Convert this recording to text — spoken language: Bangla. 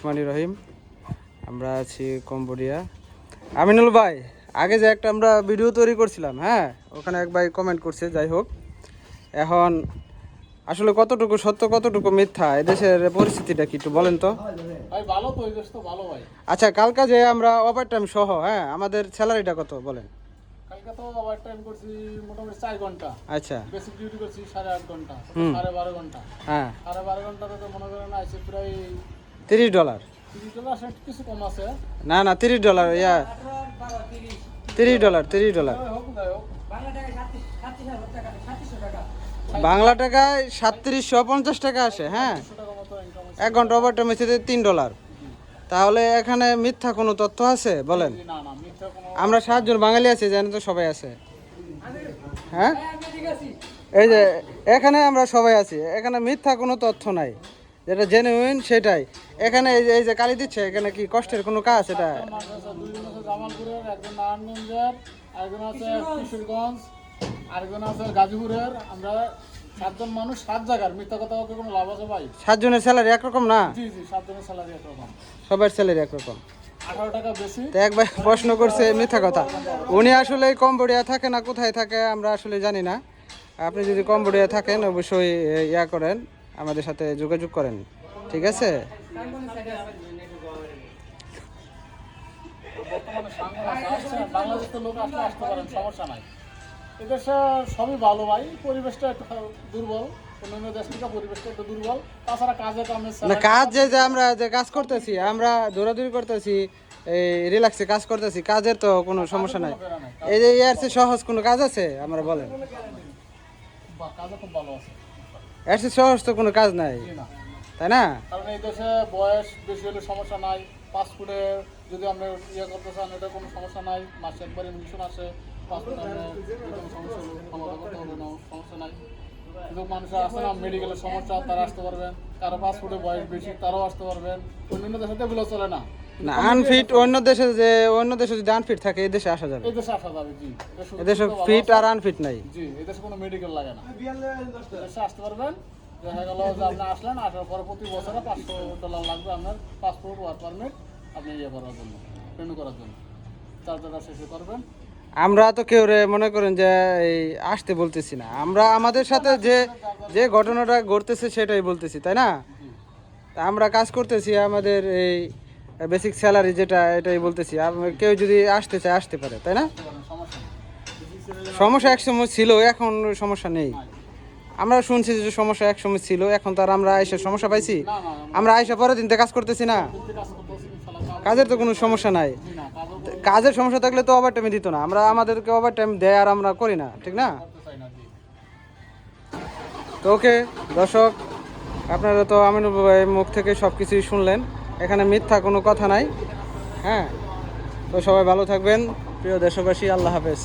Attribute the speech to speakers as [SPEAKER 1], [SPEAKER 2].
[SPEAKER 1] রহমানি রহিম। আমরা আছি কম্বোডিয়া। আমিনুল ভাই আগে যে একটা আমরা ভিডিও তৈরি করছিলাম হ্যাঁ? ওখানে এক ভাই কমেন্ট করছে যাই হোক। এখন আসলে কতটুকু সত্য কতটুকু মিথ্যা এদেশের পরিস্থিতিটা কি একটু বলেন তো? আচ্ছা কালকা যে আমরা ওভার টাইম সহ হ্যাঁ আমাদের স্যালারিটা কত বলেন?
[SPEAKER 2] কালকে তো ওভার টাইম করছি মোটামুটি চার ঘণ্টা।
[SPEAKER 1] আচ্ছা।
[SPEAKER 2] বেসিক ডিউটি করছি ঘণ্টা ঘণ্টা।
[SPEAKER 1] হ্যাঁ।
[SPEAKER 2] সাড়ে বারো ঘন্টাতে তো মনে করেন আছে প্রায়
[SPEAKER 1] তিরিশ ডলার। না না, তিরিশ ডলার, ইয়া, তিরিশ ডলার তিরিশ ডলার। বাংলা টাকায় সাতত্রিশশো পঞ্চাশ টাকা আসে হ্যাঁ? এক ঘণ্টা ওভার টাইম হচ্ছে তিন ডলার। তাহলে এখানে মিথ্যা কোনো তথ্য আছে? বলেন। আমরা সাতজন বাঙালি আছি জানেন তো সবাই আছে। হ্যাঁ? এই যে, এখানে আমরা সবাই আছি, এখানে মিথ্যা কোনো তথ্য নাই। যেটা জেনুইন সেটাই। এখানে এই যে এই যে কালি দিচ্ছে, এখানে কি কষ্টের কোনো কাজ এটা?
[SPEAKER 2] আমরা সাতজন মানুষ সাত জায়গার মিথ্যা কথা
[SPEAKER 1] সাতজনের স্যালারি একরকম না? সবার স্যালারি একরকম। একবার প্রশ্ন করছে মিথ্যা কথা। উনি আসলে কম্বোডিয়া থাকে না, কোথায় থাকে আমরা আসলে জানি না। আপনি যদি কম্বোডিয়া থাকেন, অবশ্যই ইয়া করেন। আমাদের সাথে যোগাযোগ করেন ঠিক আছে?
[SPEAKER 2] এদেশে সবই ভালো ভাই পরিবেশটা একটু দুর্বল অন্যান্য দেশ থেকে পরিবেশটা একটু দুর্বল তাছাড়া কাজে কামে
[SPEAKER 1] না কাজ যে আমরা যে কাজ করতেছি আমরা দৌড়াদৌড়ি করতেছি এই রিল্যাক্সে কাজ করতেছি কাজের তো কোনো সমস্যা নাই। এই যে ইয়ার সহজ কোনো কাজ আছে আমরা বলেন।
[SPEAKER 2] বা- খুব ভালো আছে।
[SPEAKER 1] চেয়ে সহজ তো কোনো কাজ নাই তাই না?
[SPEAKER 2] কারণ এই দেশে বয়স বেশি হলে সমস্যা নাই পাসপোর্টে যদি আপনি ইয়ে করতে চান এটা কোনো সমস্যা নাই মাসে একবার ইমিগ্রেশন আসে পাসপোর্ট সমস্যা করতে হবে না সমস্যা নাই। কিন্তু মানুষ না মেডিকেলের সমস্যা তারা আসতে পারবেন কারও পাসপোর্টে বয়স বেশি তারাও আসতে পারবেন অন্যান্য দেশে এগুলো চলে না।
[SPEAKER 1] না আনফিট অন্য দেশে যে অন্য দেশে যদি আনফিট থাকে এই দেশে আসা যাবে।
[SPEAKER 2] এই দেশে আসা যাবে জি।
[SPEAKER 1] এদেশে ফিট আর আনফিট নাই।
[SPEAKER 2] জি এই দেশে কোনো মেডিকেল লাগে না। দেশে আসতে পারবেন। দেখা গেল যে আপনি আসলেন আসার পরে প্রতি বছরে পাঁচশো ডলার লাগবে আপনার পাসপোর্ট ওয়ার্ক পারমিট আপনি ইয়ে করার জন্য রিনিউ করার জন্য। চার্জারটা শেষে করবেন।
[SPEAKER 1] আমরা তো কেউ রে মনে করেন যে এই আসতে বলতেছি না। আমরা আমাদের সাথে যে যে ঘটনাটা ঘটতেছে সেটাই বলতেছি তাই না? তা আমরা কাজ করতেছি আমাদের এই বেসিক স্যালারি যেটা, এটাই বলতেছি। কেউ যদি আসতে চায়, আসতে পারে, তাই না?
[SPEAKER 2] সমস্যা নেই
[SPEAKER 1] সমস্যা এক সময় ছিল, এখন সমস্যা নেই। আমরা শুনছি যে সমস্যা এক সময় ছিল, এখন তো আর আমরা আইসা সমস্যা পাইছি। আমরা আইসা পরের দিন তো কাজ করতেছি না। কাজের তো কোনো সমস্যা নাই। কাজের সমস্যা থাকলে তো ওভার টাইমে দিত না। আমরা আমাদেরকে ওভার টাইম দেয় আর আমরা করি না, ঠিক না? তো ওকে দর্শক, আপনারা তো আমিনুল ভাইয়ের মুখ থেকে সব কিছুই শুনলেন। এখানে মিথ্যা কোনো কথা নাই। হ্যাঁ? তো সবাই ভালো থাকবেন। প্রিয় দেশবাসী আল্লাহ হাফেজ।